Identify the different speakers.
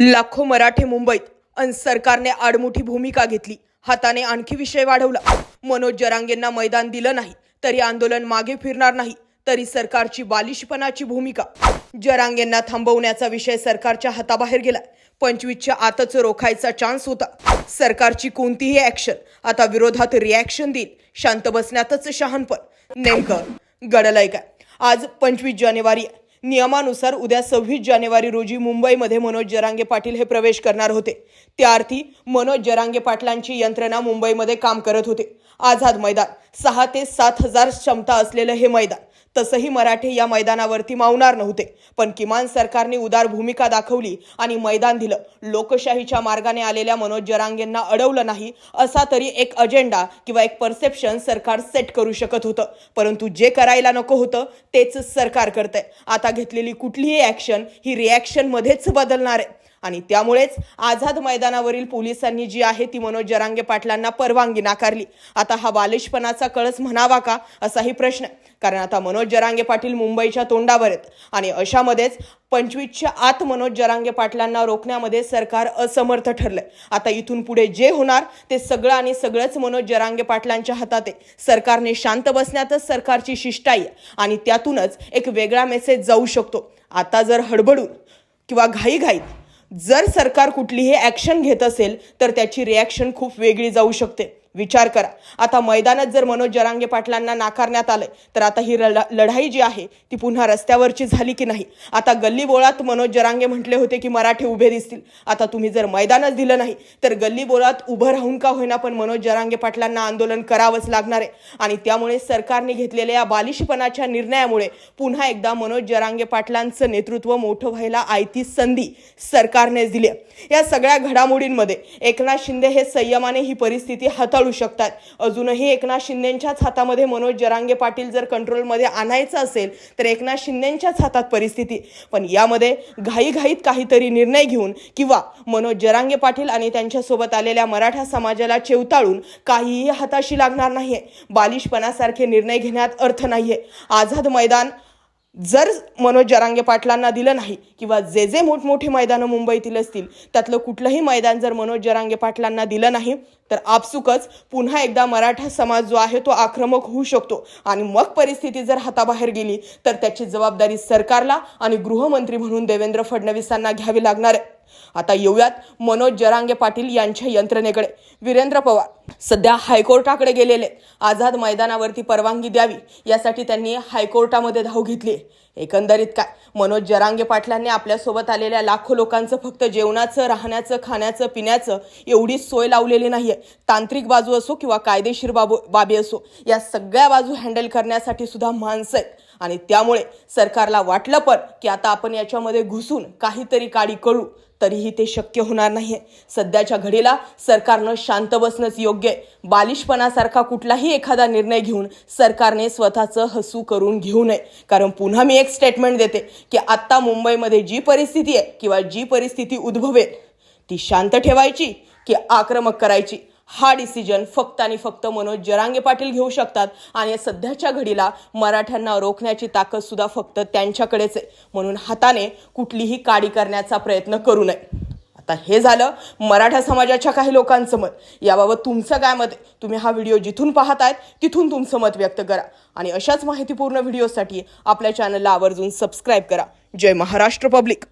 Speaker 1: लाखो मराठे मुंबईत अन सरकारने आडमुठी भूमिका घेतली. हाताने आणखी विषय वाढवला. मनोज जरांगेंना मैदान दिलं नाही तरी आंदोलन मागे फिरणार नाही तरी सरकारची बालिशपणाची भूमिका. जरांगेंना थांबवण्याचा विषय सरकारच्या हाताबाहेर गेला पंचवीसच्या आतच रोखायचा चान्स होता. सरकारची कोणतीही ऍक्शन आता विरोधात रिॲक्शन देईल. शांत बसण्यातच शहाणपण. नेमकं घडलंय काय? आज पंचवीस जानेवारी आहे. नियमानुसार उद्या सव्वीस जानेवारी रोजी मुंबईमध्ये मनोज जरांगे पाटील हे प्रवेश करणार होते. त्या अर्थी मनोज जरांगे पाटलांची यंत्रणा मुंबईमध्ये काम करत होते. आझाद मैदान सहा ते सात हजार क्षमता असलेलं हे मैदान. तसंही मराठे या मैदानावरती मावणार नव्हते. पण किमान सरकारने उदार भूमिका दाखवली आणि मैदान दिलं. लोकशाहीच्या मार्गाने आलेल्या मनोज जरांगेंना अडवलं नाही असा तरी एक अजेंडा किंवा एक परसेप्शन सरकार सेट करू शकत होतं. परंतु जे करायला नको होतं तेच सरकार करतंय. आता घेतलेली कुठलीही ॲक्शन ही रिॲक्शनमध्येच बदलणार आहे. आणि त्यामुळेच आझाद मैदानावरील पोलिसांनी जी आहे ती मनोज जरांगे पाटलांना परवानगी नाकारली. आता हा बालिशपणाचा कळस म्हणावा का? असाही प्रश्न. कारण आता मनोज जरांगे पाटील मुंबईच्या तोंडावर आहेत. आणि अशामध्येच पंचवीसच्या आत मनोज जरांगे पाटलांना रोखण्यामध्ये सरकार असमर्थ ठरलंय. आता इथून पुढे जे होणार ते सगळं आणि सगळंच मनोज जरांगे पाटलांच्या हातात आहे. सरकारने शांत बसण्यातच सरकारची शिष्टाई आहे. आणि त्यातूनच एक वेगळा मेसेज जाऊ शकतो. आता जर हडबडून किंवा घाईघाईत जर सरकार कुठलीही ॲक्शन घेत असेल तर त्याची रिॲक्शन खूप वेगळी जाऊ शकते. विचार करा. आता मैदानात जर मनोज जरांगे पाटलांना नाकारण्यात आलंय तर आता ही लढा लढाई जी आहे ती पुन्हा रस्त्यावरची झाली की नाही? आता गल्ली बोळात मनोज जरांगे म्हटले होते की मराठे उभे दिसतील. आता तुम्ही जर मैदानच दिलं नाही तर गल्ली बोळात उभं राहून का होईना पण मनोज जरांगे पाटलांना आंदोलन करावंच लागणार आहे. आणि त्यामुळे सरकारने घेतलेल्या या बालिशपणाच्या निर्णयामुळे पुन्हा एकदा मनोज जरांगे पाटलांचं नेतृत्व मोठं व्हायला आयती संधी सरकारनेच दिली या सगळ्या घडामोडींमध्ये एकनाथ शिंदे हे संयमाने ही परिस्थिती हाताळू शकतात. अजूनही एकनाथ शिंदेच्याच हातामध्ये मनोज जरांगे पाटील जर कंट्रोलमध्ये आणायचं असेल तर एकनाथ शिंदेच्याच हातात परिस्थिती. पण यामध्ये घाईघाईत काहीतरी निर्णय घेऊन किंवा मनोज जरांगे पाटील आणि त्यांच्यासोबत आलेल्या मराठा समाजाला चेवताळून काहीही हाताशी लागणार नाहीये. बालिशपणासारखे निर्णय घेण्यात अर्थ नाहीये. आझाद मैदान जर मनोज जरांगे पाटलांना दिलं नाही किंवा जे जे मोठमोठी मैदानं मुंबईतील असतील त्यातलं कुठलंही मैदान जर मनोज जरांगे पाटलांना दिलं नाही तर आपसुकच पुन्हा एकदा मराठा समाज जो आहे तो आक्रमक होऊ शकतो. आणि मग परिस्थिती जर हाताबाहेर गेली तर त्याची जबाबदारी सरकारला आणि गृहमंत्री म्हणून देवेंद्र फडणवीसांना घ्यावी लागणार आहे. आता येऊयात मनोज जरांगे पाटील यांच्या यंत्रणेकडे. वीरेंद्र पवार सध्या हायकोर्टाकडे गेलेले आझाद मैदानावरती परवानगी द्यावी यासाठी त्यांनी हायकोर्टामध्ये धाव घेतली आहे. एकंदरीत काय? मनोज जरांगे पाटलांनी आपल्यासोबत आलेल्या लाखो लोकांचं फक्त जेवणाचं राहण्याचं खाण्याचं पिण्याचं एवढी सोय लावलेली नाही आहे तांत्रिक बाजू असो किंवा कायदेशीर बाबू बाबी असो या सगळ्या बाजू हँडल करण्यासाठी सुद्धा माणसं आहेत. आणि त्यामुळे सरकारला वाटलं पण की आता आपण याच्यामध्ये घुसून काहीतरी काडी करू तरीही ते शक्य होणार नाहीये. सध्याच्या घडीला सरकारनं शांत बसणंच योग्य आहे. बालिशपणासारखा कुठलाही एखादा निर्णय घेऊन सरकारने स्वतःचं हसू करून घेऊ नये. कारण पुन्हा मी एक स्टेटमेंट देते की आत्ता मुंबईमध्ये जी परिस्थिती आहे किंवा जी परिस्थिती उद्भवेल ती शांत ठेवायची की आक्रमक करायची. हा डिसिजन फक्त आणि फक्त मनोज जरांगे पाटील घेऊ शकतात आणि सध्याच्या घडीला मराठ्यांना रोखण्याची ताकद सुद्धा फक्त त्यांच्याकडेच आहे. म्हणून हाताने कुठलीही काडी करण्याचा प्रयत्न करू नये. आता हे झालं मराठा समाजाच्या काही लोकांचं मत. याबाबत तुमचं काय मत आहे? तुम्ही हा व्हिडिओ जिथून पाहत पाहतायत तिथून तुमचं मत व्यक्त करा. आणि अशाच माहितीपूर्ण व्हिडिओसाठी आपल्या चॅनलला आवर्जून सबस्क्राईब करा. जय महाराष्ट्र पब्लिक